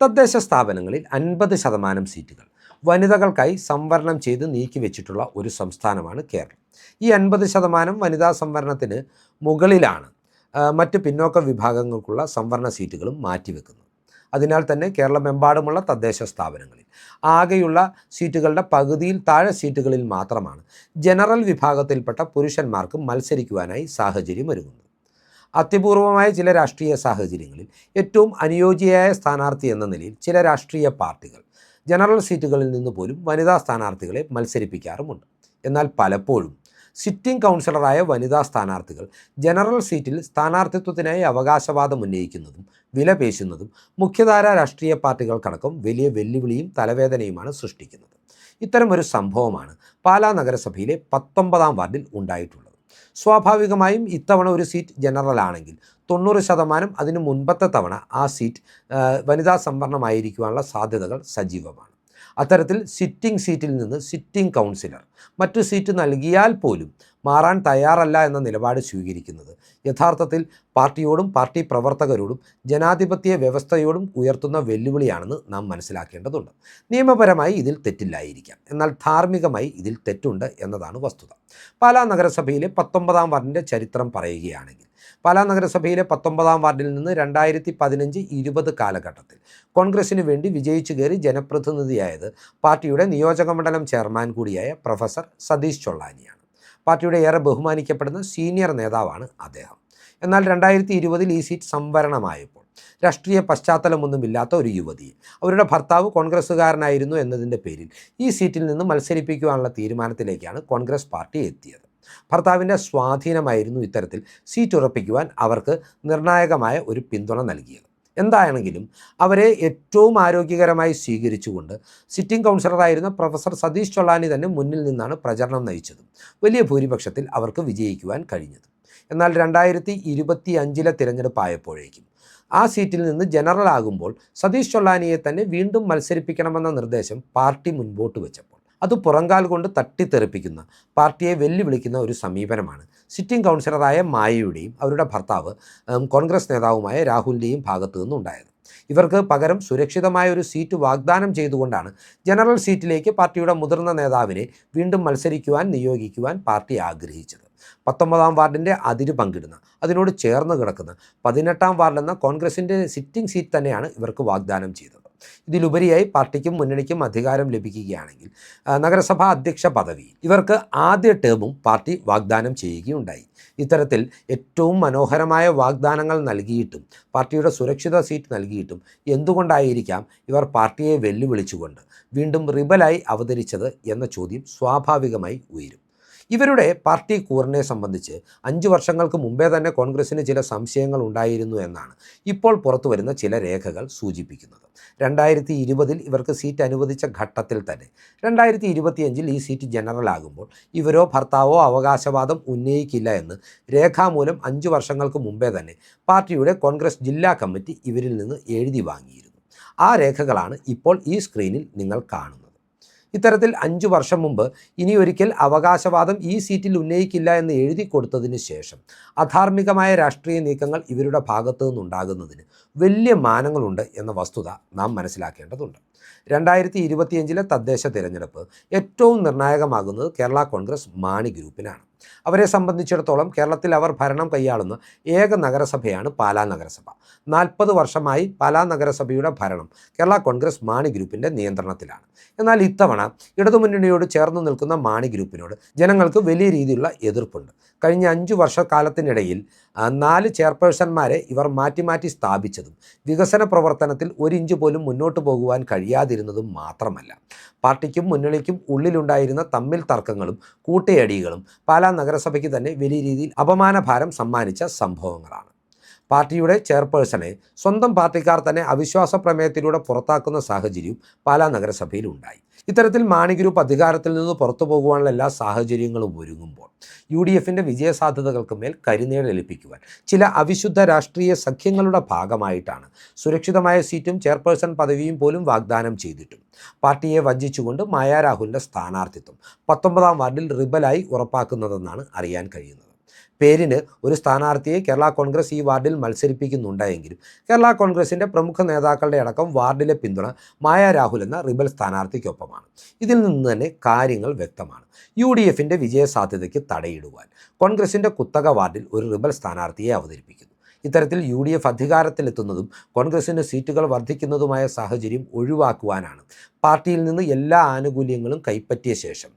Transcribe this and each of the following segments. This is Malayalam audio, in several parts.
തദ്ദേശ സ്ഥാപനങ്ങളിൽ അൻപത് ശതമാനം സീറ്റുകൾ വനിതകൾക്കായി സംവരണം ചെയ്ത് നീക്കിവെച്ചിട്ടുള്ള ഒരു സംസ്ഥാനമാണ് കേരളം. ഈ അൻപത് ശതമാനം വനിതാ സംവരണത്തിന് മുകളിലാണ് മറ്റ് പിന്നോക്ക വിഭാഗങ്ങൾക്കുള്ള സംവരണ സീറ്റുകളും മാറ്റിവെക്കുന്നത്. അതിനാൽ തന്നെ കേരളമെമ്പാടുമുള്ള തദ്ദേശ സ്ഥാപനങ്ങളിൽ ആകെയുള്ള സീറ്റുകളുടെ പകുതിയിൽ താഴെ സീറ്റുകളിൽ മാത്രമാണ് ജനറൽ വിഭാഗത്തിൽപ്പെട്ട പുരുഷന്മാർക്ക് മത്സരിക്കുവാനായി സാഹചര്യം ഒരുങ്ങുന്നത് അത്യപൂർവമായ ചില രാഷ്ട്രീയ സാഹചര്യങ്ങളിൽ ഏറ്റവും അനുയോജ്യയായ സ്ഥാനാർത്ഥി എന്ന നിലയിൽ ചില രാഷ്ട്രീയ പാർട്ടികൾ ജനറൽ സീറ്റുകളിൽ നിന്ന് പോലും വനിതാ സ്ഥാനാർത്ഥികളെ മത്സരിപ്പിക്കാറുമുണ്ട്. എന്നാൽ പലപ്പോഴും സിറ്റിംഗ് കൗൺസിലറായ വനിതാ സ്ഥാനാർത്ഥികൾ ജനറൽ സീറ്റിൽ സ്ഥാനാർത്ഥിത്വത്തിനായി അവകാശവാദം ഉന്നയിക്കുന്നതും വിലപേശുന്നതും മുഖ്യധാര രാഷ്ട്രീയ പാർട്ടികൾക്കടക്കം വലിയ വെല്ലുവിളിയും തലവേദനയുമാണ് സൃഷ്ടിക്കുന്നത്. ഇത്തരമൊരു സംഭവമാണ് പാലാ നഗരസഭയിലെ പത്തൊമ്പതാം വാർഡിൽ ഉണ്ടായിട്ടുള്ളത്. സ്വാഭാവികമായും ഇത്തവണ ഒരു സീറ്റ് ജനറൽ ആണെങ്കിൽ തൊണ്ണൂറ് ശതമാനം അതിന് മുൻപത്തെ തവണ ആ സീറ്റ് വനിതാ സംവരണമായിരിക്കുവാനുള്ള സാധ്യതകൾ സജീവമാണ്. അത്തരത്തിൽ സിറ്റിംഗ് സീറ്റിൽ നിന്ന് സിറ്റിംഗ് കൗൺസിലർ മറ്റു സീറ്റ് നൽകിയാൽ പോലും മാറാൻ തയ്യാറല്ല എന്ന നിലപാട് സ്വീകരിക്കുന്നത്. യഥാർത്ഥത്തിൽ പാർട്ടിയോടും പാർട്ടി പ്രവർത്തകരോടും ജനാധിപത്യ വ്യവസ്ഥയോടും ഉയർത്തുന്ന വെല്ലുവിളിയാണെന്ന് നാം മനസ്സിലാക്കേണ്ടതുണ്ട്. നിയമപരമായി ഇതിൽ തെറ്റില്ലായിരിക്കാം. എന്നാൽ ധാർമ്മികമായി ഇതിൽ തെറ്റുണ്ട് എന്നതാണ് വസ്തുത. പാലാ നഗരസഭയിലെ പത്തൊമ്പതാം വാർഡിന്റെ ചരിത്രം പറയുകയാണെങ്കിൽ പാലാ നഗരസഭയിലെ പത്തൊമ്പതാം വാർഡിൽ നിന്ന് രണ്ടായിരത്തി പതിനഞ്ച് ഇരുപത് കാലഘട്ടത്തിൽ. കോൺഗ്രസിന് വേണ്ടി വിജയിച്ചു കയറി ജനപ്രതിനിധിയായത് പാർട്ടിയുടെ നിയോജകമണ്ഡലം ചെയർമാൻ കൂടിയായ പ്രൊഫസർ സതീഷ് ചൊള്ളാനിയാണ്. പാർട്ടിയുടെ ഏറെ ബഹുമാനിക്കപ്പെടുന്ന സീനിയർ നേതാവാണ് അദ്ദേഹം. എന്നാൽ രണ്ടായിരത്തി ഇരുപതിൽ ഈ സീറ്റ് സംവരണമായപ്പോൾ രാഷ്ട്രീയ പശ്ചാത്തലമൊന്നുമില്ലാത്ത ഒരു യുവതി അവരുടെ ഭർത്താവ് കോൺഗ്രസ്സുകാരനായിരുന്നു എന്നതിന്റെ പേരിൽ ഈ സീറ്റിൽ നിന്ന് മത്സരിപ്പിക്കുവാനുള്ള തീരുമാനത്തിലേക്കാണ് കോൺഗ്രസ് പാർട്ടി എത്തിയത്. ഭർത്താവിന്റെ സ്വാധീനമായിരുന്നു ഇത്തരത്തിൽ സീറ്റ് ഉറപ്പിക്കുവാൻ അവർക്ക് നിർണായകമായ ഒരു പിന്തുണ നൽകിയത്. എന്താണെങ്കിലും അവരെ ഏറ്റവും ആരോഗ്യകരമായി സ്വീകരിച്ചുകൊണ്ട് സിറ്റിംഗ് കൗൺസിലറായിരുന്ന പ്രൊഫസർ സതീഷ് ചൊള്ളാനി തന്നെ മുന്നിൽ നിന്നാണ് പ്രചരണം നയിച്ചത്. വലിയ ഭൂരിപക്ഷത്തിൽ അവർക്ക് വിജയിക്കുവാൻ കഴിഞ്ഞത്. എന്നാൽ രണ്ടായിരത്തി ഇരുപത്തി അഞ്ചിലെ തിരഞ്ഞെടുപ്പായപ്പോഴേക്കും ആ സീറ്റിൽ നിന്ന് ജനറൽ ആകുമ്പോൾ സതീഷ് ചൊള്ളാനിയെ തന്നെ വീണ്ടും മത്സരിപ്പിക്കണമെന്ന നിർദ്ദേശം പാർട്ടി മുൻപോട്ട് വെച്ചപ്പോൾ അത് പുറങ്കാൽ കൊണ്ട് തട്ടിത്തെറിപ്പിക്കുന്ന പാർട്ടിയെ വെല്ലുവിളിക്കുന്ന ഒരു സമീപനമാണ്. സിറ്റിംഗ് കൗൺസിലറായ മായയുടെയും അവരുടെ ഭർത്താവ് കോൺഗ്രസ് നേതാവുമായ രാഹുലിന്റെയും ഭാഗത്തു നിന്നുണ്ടായത്. ഇവർക്ക് പകരം സുരക്ഷിതമായ ഒരു സീറ്റ് വാഗ്ദാനം ചെയ്തുകൊണ്ടാണ് ജനറൽ സീറ്റിലേക്ക് പാർട്ടിയുടെ മുതിർന്ന നേതാവിനെ വീണ്ടും മത്സരിക്കുവാൻ നിയോഗിക്കുവാൻ പാർട്ടി ആഗ്രഹിച്ചത്. പത്തൊമ്പതാം വാർഡിന്റെ അതിര് പങ്കിടുന്ന അതിനോട് ചേർന്ന് കിടക്കുന്ന പതിനെട്ടാം വാർഡെന്ന കോൺഗ്രസിന്റെ സിറ്റിംഗ് സീറ്റ് തന്നെയാണ് ഇവർക്ക് വാഗ്ദാനം ചെയ്തത്. ഇതിലുപരിയായി പാർട്ടിക്കും മുന്നണിക്കും അധികാരം ലഭിക്കുകയാണെങ്കിൽ നഗരസഭാ അധ്യക്ഷ പദവി ഇവർക്ക് ആദ്യ ടേമും പാർട്ടി വാഗ്ദാനം ചെയ്യുകയുണ്ടായി. ഇത്തരത്തിൽ ഏറ്റവും മനോഹരമായ വാഗ്ദാനങ്ങൾ നൽകിയിട്ടും പാർട്ടിയുടെ സുരക്ഷിത സീറ്റ് നൽകിയിട്ടും എന്തുകൊണ്ടായിരിക്കാം ഇവർ പാർട്ടിയെ വെല്ലുവിളിച്ചുകൊണ്ട് വീണ്ടും റിബലായി അവതരിച്ചത് എന്ന ചോദ്യം സ്വാഭാവികമായി ഉയരും. ഇവരുടെ പാർട്ടി കൂറിനെ സംബന്ധിച്ച് അഞ്ച് വർഷങ്ങൾക്ക് മുമ്പേ തന്നെ കോൺഗ്രസിന് ചില സംശയങ്ങൾ ഉണ്ടായിരുന്നു എന്നാണ് ഇപ്പോൾ പുറത്തു വരുന്ന ചില രേഖകൾ സൂചിപ്പിക്കുന്നത്. രണ്ടായിരത്തി ഇരുപതിൽ ഇവർക്ക് സീറ്റ് അനുവദിച്ച ഘട്ടത്തിൽ തന്നെ രണ്ടായിരത്തി ഇരുപത്തിയഞ്ചിൽ ഈ സീറ്റ് ജനറൽ ആകുമ്പോൾ ഇവരോ ഭർത്താവോ അവകാശവാദം ഉന്നയിക്കില്ല എന്ന് രേഖാമൂലം അഞ്ച് വർഷങ്ങൾക്ക് മുമ്പേ തന്നെ പാർട്ടിയുടെ കോൺഗ്രസ് ജില്ലാ കമ്മിറ്റി ഇവരിൽ നിന്ന് എഴുതി വാങ്ങിയിരുന്നു. ആ രേഖകളാണ് ഇപ്പോൾ ഈ സ്ക്രീനിൽ നിങ്ങൾ കാണുന്നത്. ഇത്തരത്തിൽ അഞ്ചു വർഷം മുമ്പ് ഇനി ഒരിക്കൽ അവകാശവാദം ഈ സീറ്റിൽ ഉന്നയിക്കില്ല എന്ന് എഴുതി കൊടുത്തതിന് ശേഷം അധാർമികമായ രാഷ്ട്രീയ നീക്കങ്ങൾ ഇവരുടെ ഭാഗത്തു നിന്നുണ്ടാകുന്നതിന് വലിയ മാനങ്ങളുണ്ട് എന്ന വസ്തുത നാം മനസ്സിലാക്കേണ്ടതുണ്ട്. രണ്ടായിരത്തി ഇരുപത്തിയഞ്ചിലെ തദ്ദേശ തിരഞ്ഞെടുപ്പ് ഏറ്റവും നിർണായകമാകുന്നത് കേരള കോൺഗ്രസ് മാണി ഗ്രൂപ്പിനാണ്. അവരെ സംബന്ധിച്ചിടത്തോളം കേരളത്തിൽ അവർ ഭരണം കൈയാളുന്ന ഏക നഗരസഭയാണ് പാലാ നഗരസഭ. നാൽപ്പത് വർഷമായി പാലാ നഗരസഭയുടെ ഭരണം കേരള കോൺഗ്രസ് മാണി ഗ്രൂപ്പിന്റെ നിയന്ത്രണത്തിലാണ്. എന്നാൽ ഇത്തവണ ഇടതുമുന്നണിയോട് ചേർന്ന് നിൽക്കുന്ന മാണി ഗ്രൂപ്പിനോട് ജനങ്ങൾക്ക് വലിയ രീതിയിലുള്ള എതിർപ്പുണ്ട്. കഴിഞ്ഞ അഞ്ചു വർഷക്കാലത്തിനിടയിൽ ആ, നാല് ചെയർപേഴ്സന്മാരെ ഇവർ മാറ്റി മാറ്റി സ്ഥാപിച്ചതും വികസന പ്രവർത്തനത്തിൽ ഒരു ഇഞ്ച് പോലും മുന്നോട്ട് പോകുവാൻ കഴിയാതിരുന്നതും മാത്രമല്ല. പാർട്ടിക്കും മുന്നണിക്കും ഉള്ളിലുണ്ടായിരുന്ന തമ്മിൽ തർക്കങ്ങളും കൂട്ടയടികളും പാലാ നഗരസഭയ്ക്ക് തന്നെ വലിയ രീതിയിൽ അപമാനഭാരം സമ്മാനിച്ച സംഭവങ്ങളാണ്. പാർട്ടിയുടെ ചെയർപേഴ്സണെ സ്വന്തം പാർട്ടിക്കാർ തന്നെ അവിശ്വാസ പ്രമേയത്തിലൂടെ പുറത്താക്കുന്ന സാഹചര്യം പാലാ നഗരസഭയിൽ ഉണ്ടായി ഇത്തരത്തിൽ മാണി ഗ്രൂപ്പ് അധികാരത്തിൽ നിന്ന് പുറത്തു പോകുവാനുള്ള എല്ലാ സാഹചര്യങ്ങളും ഒരുങ്ങുമ്പോൾ യു ഡി എഫിന്റെ വിജയസാധ്യതകൾക്ക് മേൽ കരുനേടലിപ്പിക്കുവാൻ ചില അവിശുദ്ധ രാഷ്ട്രീയ സഖ്യങ്ങളുടെ ഭാഗമായിട്ടാണ് സുരക്ഷിതമായ സീറ്റും ചെയർപേഴ്സൺ പദവിയും പോലും വാഗ്ദാനം ചെയ്തിട്ടും. പാർട്ടിയെ വഞ്ചിച്ചുകൊണ്ട് മായാ രാഹുലിന്റെ സ്ഥാനാർത്ഥിത്വം പത്തൊമ്പതാം വാർഡിൽ റിബലായി ഉറപ്പാക്കുന്നതെന്നാണ് അറിയാൻ കഴിയുന്നത്. പേരിന് ഒരു സ്ഥാനാർത്ഥിയെ കേരള കോൺഗ്രസ് ഈ വാർഡിൽ മത്സരിപ്പിക്കുന്നുണ്ടെങ്കിലും കേരള കോൺഗ്രസിന്റെ പ്രമുഖ നേതാക്കളുടെ അടക്കം വാർഡിലെ പിന്തുണ മായ രാഹുൽ എന്ന റിബൽ സ്ഥാനാർത്ഥിക്കൊപ്പമാണ്. ഇതിൽ നിന്ന് തന്നെ കാര്യങ്ങൾ വ്യക്തമാണ്. യു ഡി എഫിന്റെ വിജയസാധ്യതയ്ക്ക് തടയിടുവാൻ കോൺഗ്രസിന്റെ കുത്തക വാർഡിൽ ഒരു റിബൽ സ്ഥാനാർത്ഥിയെ അവതരിപ്പിക്കുന്നു. ഇത്തരത്തിൽ യു ഡി എഫ് അധികാരത്തിലെത്തുന്നതും കോൺഗ്രസിന് സീറ്റുകൾ വർദ്ധിക്കുന്നതുമായ സാഹചര്യം ഒഴിവാക്കുവാനാണ്. പാർട്ടിയിൽ നിന്ന് എല്ലാ ആനുകൂല്യങ്ങളും കൈപ്പറ്റിയ ശേഷം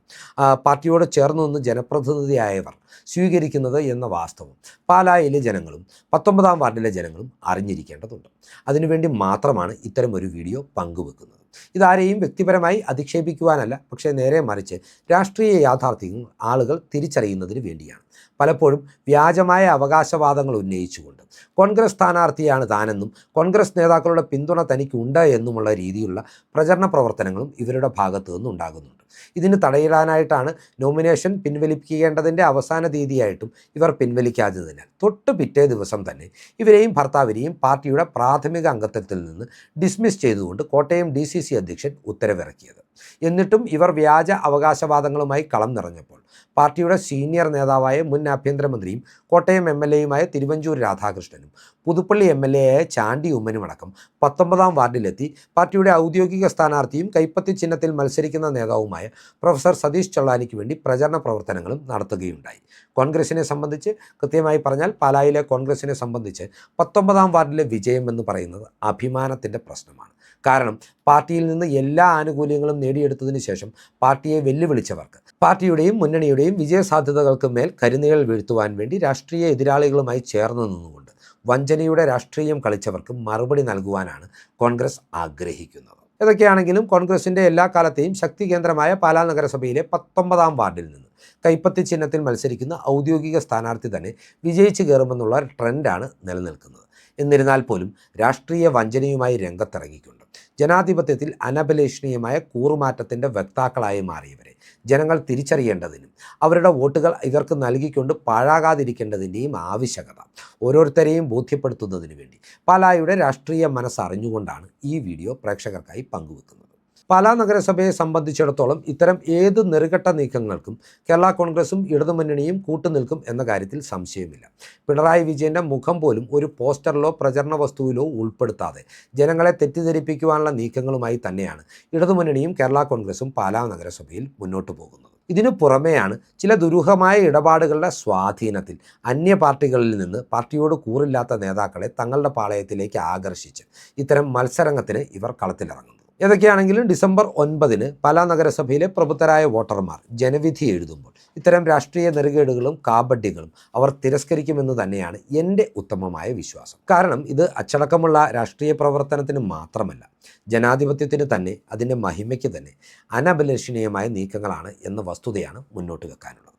പാർട്ടിയോട് ചേർന്ന് നിന്ന് ജനപ്രതിനിധിയായവർ സ്വീകരിക്കുന്നത് എന്ന വാസ്തവം പാലായിലെ ജനങ്ങളും പത്തൊമ്പതാം വാർഡിലെ ജനങ്ങളും അറിഞ്ഞിരിക്കേണ്ടതുണ്ട്. അതിനുവേണ്ടി മാത്രമാണ് ഇത്തരമൊരു വീഡിയോ പങ്കുവെക്കുന്നത്. ഇതാരെയും വ്യക്തിപരമായി അധിക്ഷേപിക്കുവാനല്ല പക്ഷേ നേരെ മറിച്ച് രാഷ്ട്രീയ യാഥാർത്ഥ്യങ്ങൾ ആളുകൾ തിരിച്ചറിയുന്നതിന് വേണ്ടിയാണ്. പലപ്പോഴും വ്യാജമായ അവകാശവാദങ്ങൾ ഉന്നയിച്ചുകൊണ്ട്. കോൺഗ്രസ് സ്ഥാനാർത്ഥിയാണ് താനെന്നും കോൺഗ്രസ് നേതാക്കളുടെ പിന്തുണ തനിക്കുണ്ട് എന്നുമുള്ള രീതിയിലുള്ള പ്രചരണ പ്രവർത്തനങ്ങളും ഇവരുടെ ഭാഗത്തു നിന്നുണ്ടാകുന്നുണ്ട്. ഇതിന് തടയിടാനായിട്ടാണ് നോമിനേഷൻ പിൻവലിപ്പിക്കേണ്ടതിന്റെ അവസാന തീയതിയായിട്ടും ഇവർ പിൻവലിക്കാത്തതിനാൽ തൊട്ട് പിറ്റേ ദിവസം തന്നെ ഇവരെയും ഭർത്താവിനെയും പാർട്ടിയുടെ പ്രാഥമിക അംഗത്വത്തിൽ നിന്ന് ഡിസ്മിസ് ചെയ്തുകൊണ്ട് കോട്ടയം ഡി സി സി അധ്യക്ഷൻ ഉത്തരവിറക്കിയത്. എന്നിട്ടും ഇവർ വ്യാജ അവകാശവാദങ്ങളുമായി കളം നിറഞ്ഞപ്പോൾ പാർട്ടിയുടെ സീനിയർ നേതാവായ മുൻ ആഭ്യന്തരമന്ത്രിയും കോട്ടയം എം എൽ എയുമായ തിരുവഞ്ചൂർ രാധാകൃഷ്ണനും പുതുപ്പള്ളി എം എൽ എ ആയ ചാണ്ടി ഉമ്മനുമടക്കം പത്തൊമ്പതാം വാർഡിലെത്തി പാർട്ടിയുടെ ഔദ്യോഗിക സ്ഥാനാർത്ഥിയും കൈപ്പത്തി ചിഹ്നത്തിൽ മത്സരിക്കുന്ന നേതാവുമായ പ്രൊഫസർ സതീഷ് ചള്ളാനിക്ക് വേണ്ടി പ്രചരണ പ്രവർത്തനങ്ങളും നടത്തുകയുണ്ടായി. കോൺഗ്രസിനെ സംബന്ധിച്ച് കൃത്യമായി പറഞ്ഞാൽ പാലായിലെ കോൺഗ്രസിനെ സംബന്ധിച്ച് പത്തൊമ്പതാം വാർഡിലെ വിജയം എന്ന് പറയുന്നത് അഭിമാനത്തിന്റെ പ്രശ്നമാണ്. കാരണം പാർട്ടിയിൽ നിന്ന് എല്ലാ ആനുകൂല്യങ്ങളും നേടിയെടുത്തതിന് ശേഷം പാർട്ടിയെ വെല്ലുവിളിച്ചവർക്ക് പാർട്ടിയുടെയും മുന്നണിയുടെയും വിജയസാധ്യതകൾക്ക് മേൽ കരുനികൾ വീഴ്ത്തുവാൻ വേണ്ടി രാഷ്ട്രീയ എതിരാളികളുമായി ചേർന്ന് നിന്നുകൊണ്ട് വഞ്ചനയുടെ രാഷ്ട്രീയം കളിച്ചവർക്ക് മറുപടി നൽകുവാനാണ് കോൺഗ്രസ് ആഗ്രഹിക്കുന്നത്. ഇതൊക്കെയാണെങ്കിലും കോൺഗ്രസിന്റെ എല്ലാ കാലത്തെയും ശക്തി കേന്ദ്രമായ പാലാ നഗരസഭയിലെ പത്തൊമ്പതാം വാർഡിൽ നിന്ന് കൈപ്പത്തി ചിഹ്നത്തിൽ മത്സരിക്കുന്ന ഔദ്യോഗിക സ്ഥാനാർത്ഥി തന്നെ വിജയിച്ചു കയറുമെന്നുള്ള ട്രെൻഡാണ് നിലനിൽക്കുന്നത്. എന്നിരുന്നാൽ പോലും രാഷ്ട്രീയ വഞ്ചനയുമായി രംഗത്തിറങ്ങിക്കൊണ്ട് ജനാധിപത്യത്തിൽ അനഭിലേഷണീയമായ കൂറുമാറ്റത്തിന്റെ വക്താക്കളായി മാറിയവരെ. ജനങ്ങൾ തിരിച്ചറിയേണ്ടതിനും അവരുടെ വോട്ടുകൾ ഇവർക്ക് നൽകിക്കൊണ്ട് പാഴാകാതിരിക്കേണ്ടതിന്റെയും ആവശ്യകത ഓരോരുത്തരെയും ബോധ്യപ്പെടുത്തുന്നതിന് വേണ്ടി പാലായുടെ രാഷ്ട്രീയ മനസ്സറിഞ്ഞുകൊണ്ടാണ് ഈ വീഡിയോ പ്രേക്ഷകർക്കായി പങ്കുവെക്കുന്നത്. പാലാ നഗരസഭയെ സംബന്ധിച്ചിടത്തോളം ഇത്തരം ഏത് നെറുകെട്ട നീക്കങ്ങൾക്കും കേരള കോൺഗ്രസും ഇടതുമുന്നണിയും കൂട്ടുനിൽക്കും എന്ന കാര്യത്തിൽ സംശയമില്ല. പിണറായി വിജയന്റെ മുഖം പോലും ഒരു പോസ്റ്ററിലോ പ്രചരണ വസ്തുവിലോ ഉൾപ്പെടുത്താതെ ജനങ്ങളെ തെറ്റിദ്ധരിപ്പിക്കുവാനുള്ള നീക്കങ്ങളുമായി തന്നെയാണ് ഇടതുമുന്നണിയും കേരള കോൺഗ്രസും പാലാ നഗരസഭയിൽ മുന്നോട്ട് പോകുന്നത്. ഇതിനു പുറമെയാണ് ചില ദുരൂഹമായ ഇടപാടുകളുടെ സ്വാധീനത്തിൽ അന്യ പാർട്ടികളിൽ നിന്ന് പാർട്ടിയോട് കൂറില്ലാത്ത നേതാക്കളെ തങ്ങളുടെ പാളയത്തിലേക്ക് ആകർഷിച്ച് ഇത്തരം മത്സരങ്ങത്തിന് ഇവർ കളത്തിലിറങ്ങുന്നത്. ഏതൊക്കെയാണെങ്കിലും ഡിസംബർ ഒൻപതിന് പാലാ നഗരസഭയിലെ പ്രബുദ്ധരായ വോട്ടർമാർ ജനവിധി എഴുതുമ്പോൾ ഇത്തരം രാഷ്ട്രീയ നെറുകേടുകളും കാബഡ്യങ്ങളും അവർ തിരസ്കരിക്കുമെന്ന് തന്നെയാണ് എന്റെ ഉത്തമമായ വിശ്വാസം. കാരണം ഇത് അച്ചടക്കമുള്ള രാഷ്ട്രീയ പ്രവർത്തനത്തിന് മാത്രമല്ല ജനാധിപത്യത്തിന് തന്നെ അതിന്റെ മഹിമയ്ക്ക് തന്നെ അനഭിലഷണീയമായ നീക്കങ്ങളാണ് എന്ന വസ്തുതയാണ് മുന്നോട്ട് വെക്കാനുള്ളത്.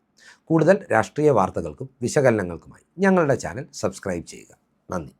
കൂടുതൽ രാഷ്ട്രീയ വാർത്തകൾക്കും വിശകലനങ്ങൾക്കുമായി ഞങ്ങളുടെ ചാനൽ സബ്സ്ക്രൈബ് ചെയ്യുക. നന്ദി.